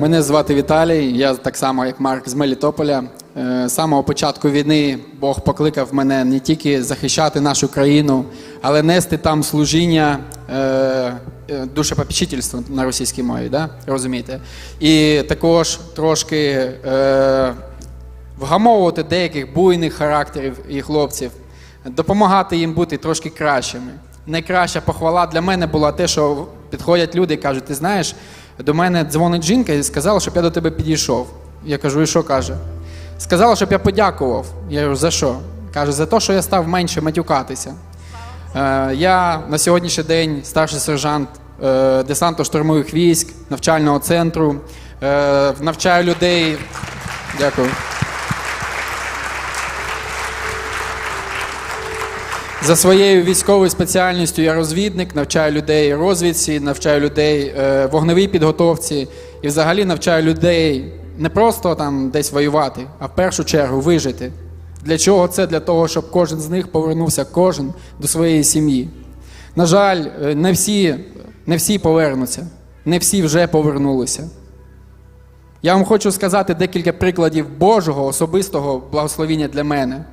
Мене звати Віталій, я так само, як Марк з Мелітополя. Е, З самого початку війни Бог покликав мене не тільки захищати нашу країну, але нести там служіння е, е, на російській мові, да? розумієте? І також трошки вгамовувати деяких буйних характерів і хлопців, допомагати їм бути трошки кращими. Найкраща похвала для мене була те, що підходять люди і кажуть: ти знаєш, до мене дзвонить жінка і сказала, щоб я до тебе підійшов. Я кажу, і що каже? Сказала, щоб я подякував. Я кажу, за що? Каже, за те, що я став менше матюкатися. Е, я на сьогоднішній день старший сержант е, десантно-штурмових військ, навчального центру. Е, навчаю людей. Дякую. За своєю військовою спеціальністю я розвідник, навчаю людей розвідці, навчаю людей е, вогневій підготовці і взагалі навчаю людей не просто там десь воювати, а в першу чергу вижити. Для чого це? Для того, щоб кожен з них повернувся, кожен до своєї сім'ї. На жаль, е, не всі, не всі повернуться, не всі вже повернулися. Я вам хочу сказати декілька прикладів Божого особистого благословіння для мене.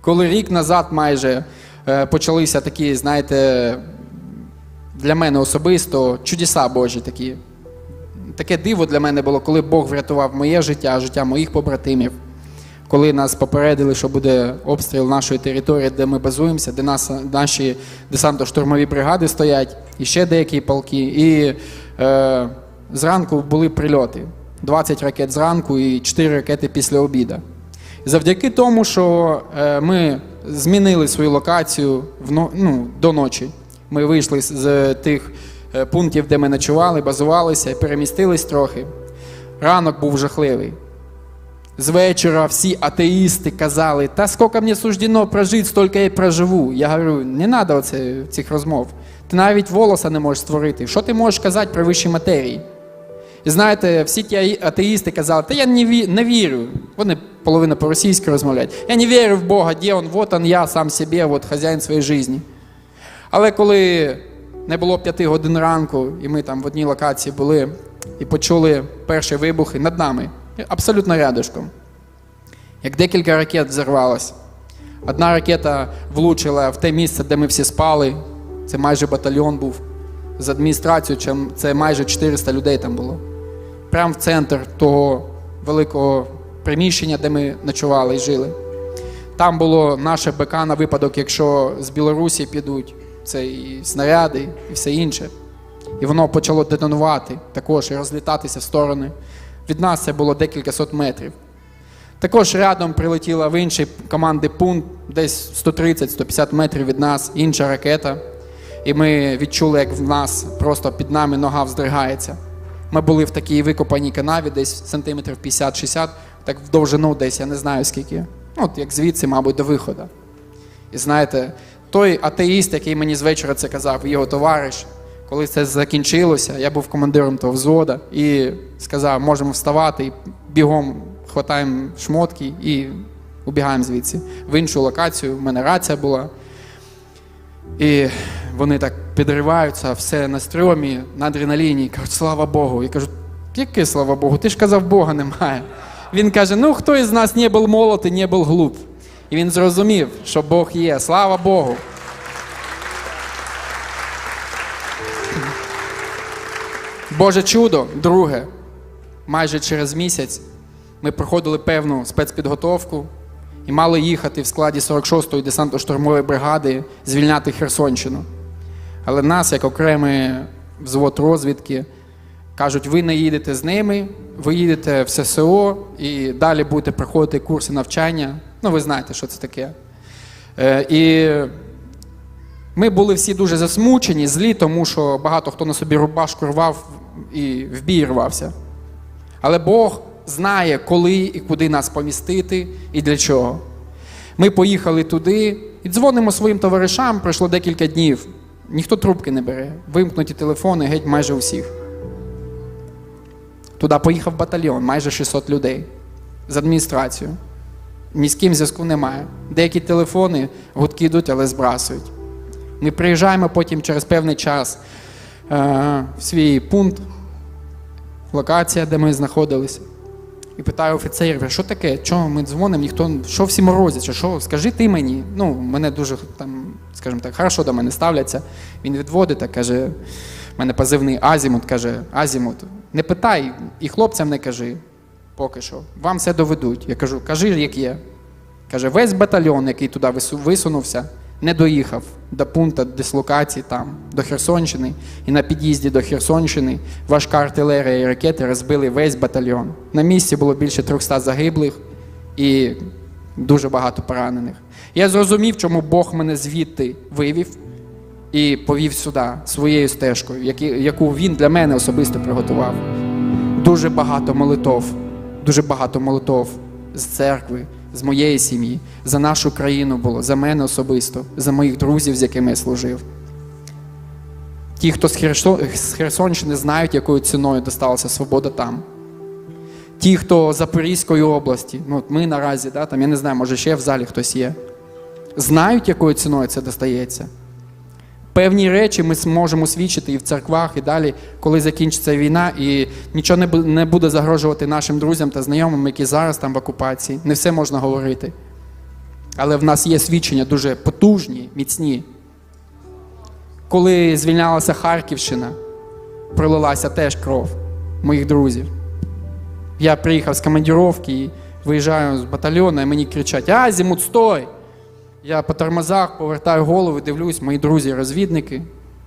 Коли рік назад майже почалися такі, знаєте, для мене особисто чудеса Божі такі. Таке диво для мене було, коли Бог врятував моє життя, життя моїх побратимів, коли нас попередили, що буде обстріл нашої території, де ми базуємося, де нас, наші десантно-штурмові бригади стоять, і ще деякі полки. І е, зранку були прильоти. 20 ракет зранку і 4 ракети після обіду. Завдяки тому, що е, ми змінили свою локацію ну, до ночі. Ми вийшли з- тих е, пунктів, де ми ночували, базувалися, перемістились трохи. Ранок був жахливий. З вечора всі атеїсти казали, та скільки мені суждено прожити, стільки я проживу. Я говорю, не треба цих розмов. Ти навіть волоса не можеш створити. Що ти можеш казати про вищі матерії? І знаєте, всі ті атеїсти казали, та я не вірю. Вони половина по-російськи розмовляють. Я не вірю в Бога, де он, вот он я сам себе, от хазяїн своєї житті. Але коли не було п'яти годин ранку, і ми там в одній локації були і почули перші вибухи над нами, абсолютно рядышком, як декілька ракет взорвалось. Одна ракета влучила в те місце, де ми всі спали. Це майже батальйон був. З адміністрацією, це майже 400 людей там було. Прямо в центр того великого приміщення, де ми ночували і жили. Там було наше БК на випадок, якщо з Білорусі підуть, це і снаряди, і все інше. І воно почало детонувати також і розлітатися в сторони. Від нас це було декілька сот метрів. Також рядом прилетіла в інший команди пункт, десь 130-150 метрів від нас, інша ракета. І ми відчули, як в нас просто під нами нога вздригається. Ми були в такій викопаній канаві, десь сантиметрів 50-60, так в довжину десь, я не знаю скільки. Ну, от як звідси, мабуть, до виходу. І знаєте, той атеїст, який мені з вечора це казав, його товариш, коли це закінчилося, я був командиром того взвода і сказав, можемо вставати, і бігом хватаємо шмотки і убігаємо звідси. В іншу локацію, в мене рація була. І вони так підриваються, все на стрьомі, на адреналіні, кажуть, слава Богу. Я кажу, яке слава Богу? Ти ж казав, Бога немає. Він каже: ну хто із нас не був молод і не був глуп. І він зрозумів, що Бог є. Слава Богу. Боже чудо, друге, майже через місяць ми проходили певну спецпідготовку і мали їхати в складі 46-ї десантно-штурмової бригади звільняти Херсонщину. Але нас, як окремий взвод розвідки, кажуть, ви не їдете з ними, ви їдете в ССО і далі будете проходити курси навчання. Ну, ви знаєте, що це таке. Е, і ми були всі дуже засмучені, злі, тому що багато хто на собі рубашку рвав і в бій рвався. Але Бог знає, коли і куди нас помістити і для чого. Ми поїхали туди і дзвонимо своїм товаришам, пройшло декілька днів. Ніхто трубки не бере. Вимкнуті телефони геть майже усіх. Туди поїхав батальйон, майже 600 людей з адміністрацією. Ні з ким зв'язку немає. Деякі телефони гудки йдуть, але збрасують. Ми приїжджаємо потім через певний час е, в свій пункт. локація, де ми знаходилися. І питаю офіцерів, що таке? Чого ми дзвонимо, ніхто, що всі морозять, що, скажи ти мені. Ну, мене дуже там, скажімо так, хорошо до мене ставляться. Він відводить та каже, в мене позивний Азімут, каже, Азімут, не питай і хлопцям не кажи, поки що. Вам все доведуть. Я кажу, кажи, як є. Каже, весь батальйон, який туди висунувся, не доїхав до пункту дислокації там, до Херсонщини. І на під'їзді до Херсонщини важка артилерія і ракети розбили весь батальйон. На місці було більше 300 загиблих і дуже багато поранених. Я зрозумів, чому Бог мене звідти вивів і повів сюди своєю стежкою, яку він для мене особисто приготував. Дуже багато молитов, дуже багато молитов з церкви, з моєї сім'ї, за нашу країну було, за мене особисто, за моїх друзів, з якими я служив. Ті, хто з, Херсонщини знають, якою ціною досталася свобода там. Ті, хто з Запорізької області, ну от ми наразі, да, там, я не знаю, може ще в залі хтось є, знають, якою ціною це достається. Певні речі ми зможемо свідчити і в церквах, і далі, коли закінчиться війна, і нічого не буде загрожувати нашим друзям та знайомим, які зараз там в окупації. Не все можна говорити. Але в нас є свідчення дуже потужні, міцні. Коли звільнялася Харківщина, пролилася теж кров моїх друзів. Я приїхав з командировки і виїжджаю з батальйону, і мені кричать: Азімут, стой! Я по тормозах повертаю голову, дивлюсь, мої друзі-розвідники,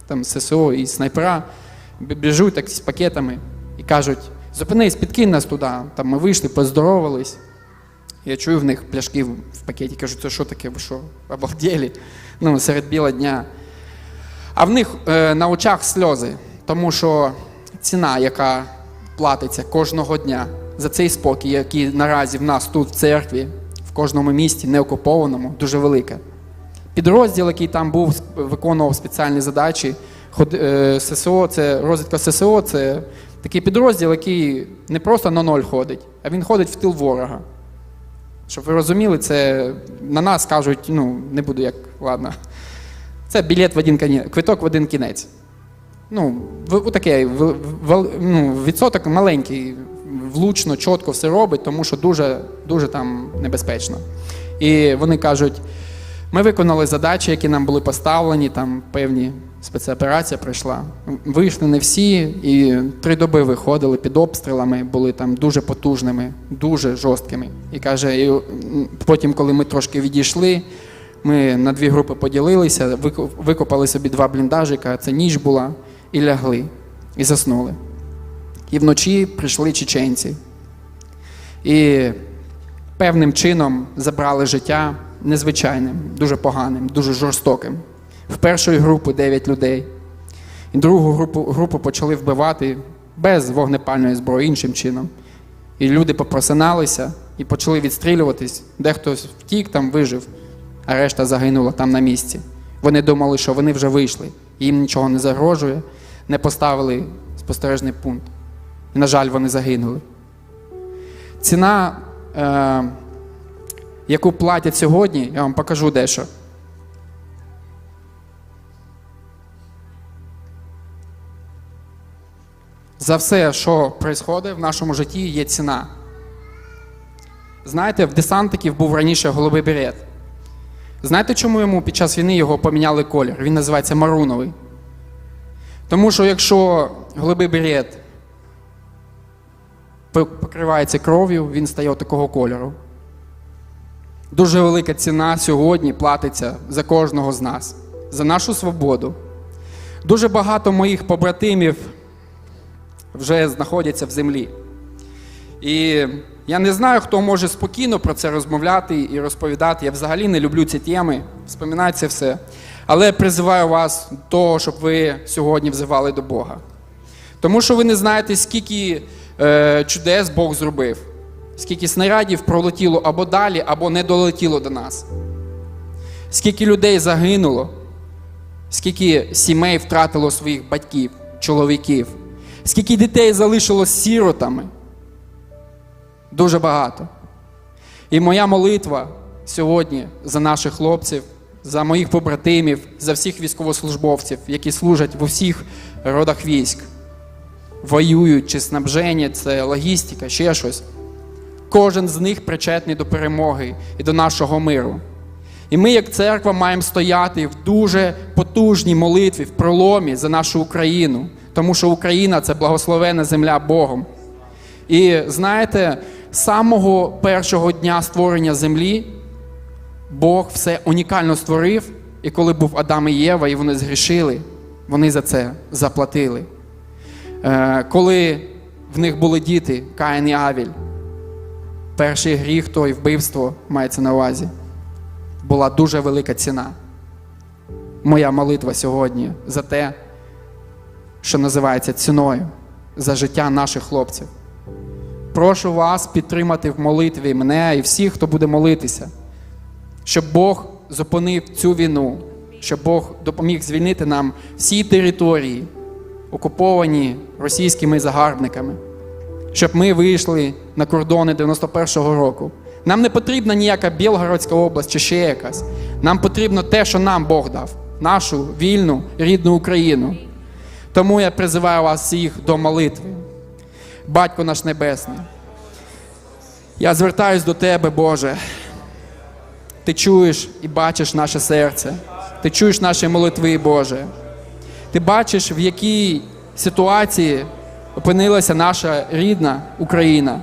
там ССО і снайпера, біжуть так з пакетами і кажуть: зупинись, підкинь нас туди. Там ми вийшли, поздоровались. Я чую в них пляшки в пакеті, кажу, це що таке, ви що, обалдєлі? Ну, серед біла дня. А в них е, на очах сльози, тому що ціна, яка платиться кожного дня за цей спокій, який наразі в нас тут в церкві, кожному місті, неокупованому, дуже велика. Підрозділ, який там був, виконував спеціальні задачі. е, ССО, це розвідка ССО, це такий підрозділ, який не просто на ноль ходить, а він ходить в тил ворога. Щоб ви розуміли, це на нас кажуть, ну, не буду як, ладно. Це білет в один кінець, квиток в один кінець. Ну, в- ну, відсоток маленький, влучно, чітко все робить, тому що дуже, дуже там небезпечно. І вони кажуть, ми виконали задачі, які нам були поставлені, там певні спецоперація пройшла. Вийшли не всі, і три доби виходили під обстрілами, були там дуже потужними, дуже жорсткими. І каже, і потім, коли ми трошки відійшли, ми на дві групи поділилися, викопали собі два бліндажика, це ніч була, і лягли, і заснули. І вночі прийшли чеченці. І певним чином забрали життя незвичайним, дуже поганим, дуже жорстоким. В першої групи 9 людей. І другу групу, групу почали вбивати без вогнепальної зброї іншим чином. І люди попросиналися і почали відстрілюватись. Дехто втік, там вижив, а решта загинула там на місці. Вони думали, що вони вже вийшли, їм нічого не загрожує, не поставили спостережний пункт. І, на жаль, вони загинули. Ціна, е, яку платять сьогодні, я вам покажу дещо. За все, що відбувається в нашому житті, є ціна. Знаєте, в десантиків був раніше голубий берет. Знаєте, чому йому під час війни його поміняли колір? Він називається маруновий. Тому що якщо голубий берет покривається кров'ю, він стає такого кольору. Дуже велика ціна сьогодні платиться за кожного з нас, за нашу свободу. Дуже багато моїх побратимів вже знаходяться в землі. І я не знаю, хто може спокійно про це розмовляти і розповідати. Я взагалі не люблю ці теми, вспоминати це все. Але призиваю вас до того, щоб ви сьогодні взивали до Бога. Тому що ви не знаєте, скільки чудес Бог зробив, скільки снарядів пролетіло або далі, або не долетіло до нас. Скільки людей загинуло, скільки сімей втратило своїх батьків, чоловіків, скільки дітей залишилось сіротами. Дуже багато. І моя молитва сьогодні за наших хлопців, за моїх побратимів, за всіх військовослужбовців, які служать в усіх родах військ, воюють, чи снабження, це логістика, ще щось. Кожен з них причетний до перемоги і до нашого миру. І ми, як церква, маємо стояти в дуже потужній молитві, в проломі за нашу Україну, тому що Україна це благословена земля Богом. І знаєте, з самого першого дня створення землі Бог все унікально створив, і коли був Адам і Єва, і вони згрішили, вони за це заплатили. Е, коли в них були діти, Каїн і Авіль, перший гріх, то і вбивство мається на увазі, була дуже велика ціна. Моя молитва сьогодні за те, що називається ціною за життя наших хлопців. Прошу вас підтримати в молитві мене і всіх, хто буде молитися, щоб Бог зупинив цю війну, щоб Бог допоміг звільнити нам всі території, окуповані російськими загарбниками, щоб ми вийшли на кордони 91-го року. Нам не потрібна ніяка Білгородська область чи ще якась. Нам потрібно те, що нам Бог дав, нашу вільну рідну Україну. Тому я призиваю вас всіх до молитви. Батько наш Небесний, я звертаюсь до Тебе, Боже. Ти чуєш і бачиш наше серце. Ти чуєш наші молитви, Боже. Ти бачиш, в якій ситуації опинилася наша рідна Україна.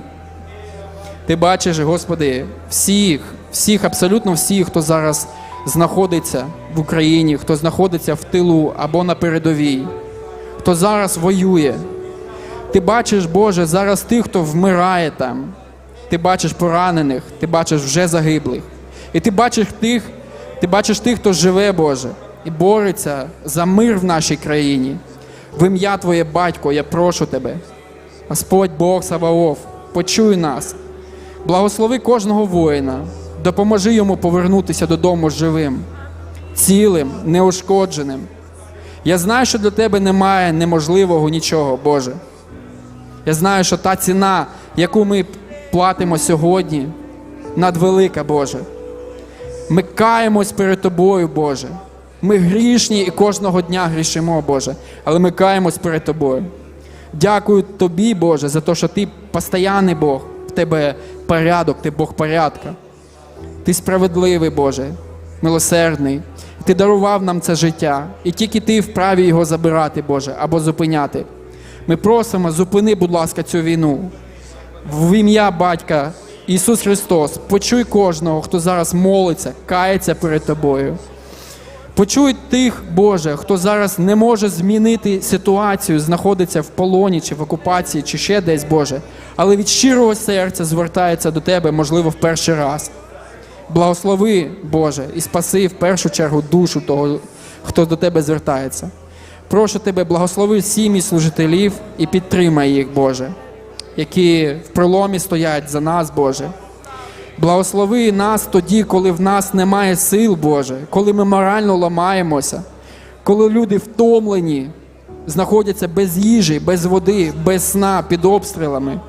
Ти бачиш, Господи, всіх, всіх, абсолютно всіх, хто зараз знаходиться в Україні, хто знаходиться в тилу або на передовій, хто зараз воює. Ти бачиш, Боже, зараз тих, хто вмирає там. Ти бачиш поранених, ти бачиш вже загиблих. І ти бачиш тих, ти бачиш тих, хто живе, Боже, і бореться за мир в нашій країні. В ім'я Твоє Батько, я прошу Тебе. Господь Бог Саваоф, почуй нас. Благослови кожного воїна, допоможи йому повернутися додому живим, цілим, неушкодженим. Я знаю, що для тебе немає неможливого нічого, Боже. Я знаю, що та ціна, яку ми платимо сьогодні, надвелика, Боже. Ми каємось перед Тобою, Боже. Ми грішні і кожного дня грішимо, Боже, але ми каємось перед Тобою. Дякую Тобі, Боже, за те, що Ти постоянний Бог, в Тебе порядок, Ти Бог порядка. Ти справедливий, Боже, милосердний. Ти дарував нам це життя, і тільки Ти вправі його забирати, Боже, або зупиняти. Ми просимо, зупини, будь ласка, цю війну. В ім'я Батька Ісус Христос, почуй кожного, хто зараз молиться, кається перед Тобою. Почуй тих, Боже, хто зараз не може змінити ситуацію, знаходиться в полоні чи в окупації, чи ще десь, Боже, але від щирого серця звертається до Тебе, можливо, в перший раз. Благослови, Боже, і спаси в першу чергу душу того, хто до Тебе звертається. Прошу Тебе, благослови сім'ї служителів і підтримай їх, Боже, які в проломі стоять за нас, Боже. Благослови нас тоді, коли в нас немає сил, Боже, коли ми морально ламаємося, коли люди втомлені, знаходяться без їжі, без води, без сна, під обстрілами.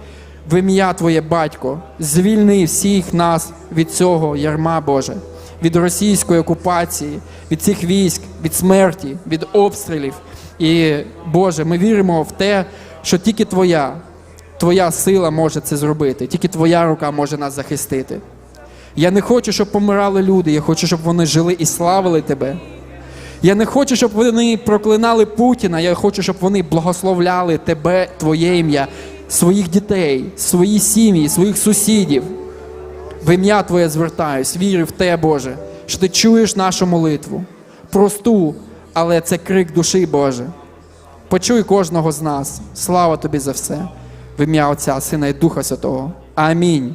В ім'я Твоє Батько, звільни всіх нас від цього ярма, Боже, від російської окупації, від цих військ, від смерті, від обстрілів. І, Боже, ми віримо в те, що тільки Твоя, Твоя сила може це зробити, тільки Твоя рука може нас захистити. Я не хочу, щоб помирали люди, я хочу, щоб вони жили і славили Тебе. Я не хочу, щоб вони проклинали Путіна, я хочу, щоб вони благословляли Тебе, Твоє ім'я, своїх дітей, свої сім'ї, своїх сусідів. В ім'я Твоє звертаюсь, вірю в Те, Боже, що Ти чуєш нашу молитву. Просту, але це крик душі, Боже. Почуй кожного з нас. Слава Тобі за все. В ім'я Отця, Сина і Духа Святого. Амінь.